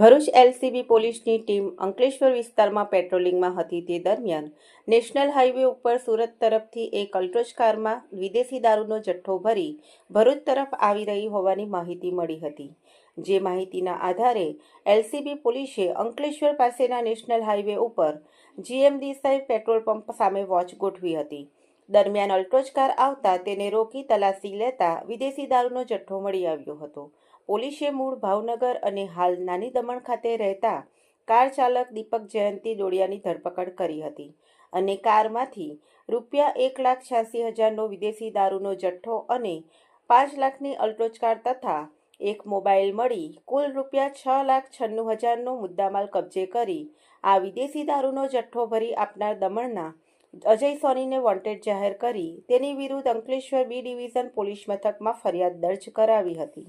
Bharuch LCB પોલીસની team Ankleshwar વિસ્તારમાં પેટ્રોલિંગમાં હતી તે દરમિયાન નેશનલ હાઈવે ઉપર સુરત તરફથી એક અલ્ટ્રોજ કારમાં વિદેશી દારૂનો જથ્થો ભરી ભરૂચ તરફ આવી રહી હોવાની માહિતી મળી હતી. જે માહિતીના આધારે એલસીબી પોલીસે અંકલેશ્વર પાસેના નેશનલ હાઈવે ઉપર જીએમ દેસાઈ પેટ્રોલ પંપ સામે વોચ ગોઠવી હતી. દરમિયાન અલ્ટ્રોજ આવતા તેને રોકી તલાશી લેતા વિદેશી દારૂનો જથ્થો મળી આવ્યો હતો. પોલીસે મૂળ ભાવનગર અને હાલ નાની દમણ ખાતે રહેતા કાર ચાલક દીપક જયંતિ ડોડિયાની ધરપકડ કરી હતી અને કારમાંથી રૂપિયા એક લાખ છ્યાસી હજારનો વિદેશી દારૂનો જથ્થો અને પાંચ લાખની અલ્ટ્રોજ કાર તથા એક મોબાઈલ મળી કુલ રૂપિયા છ લાખ છન્નું હજારનો મુદ્દામાલ કબજે કરી આ વિદેશી દારૂનો જથ્થો ભરી આપનાર દમણના અજય સોનીને વોન્ટેડ જાહેર કરી. તેની વિરુદ્ધ અંકલેશ્વર બી ડિવિઝન પોલીસ મથકમાં ફરિયાદ દર્જ કરાવી હતી.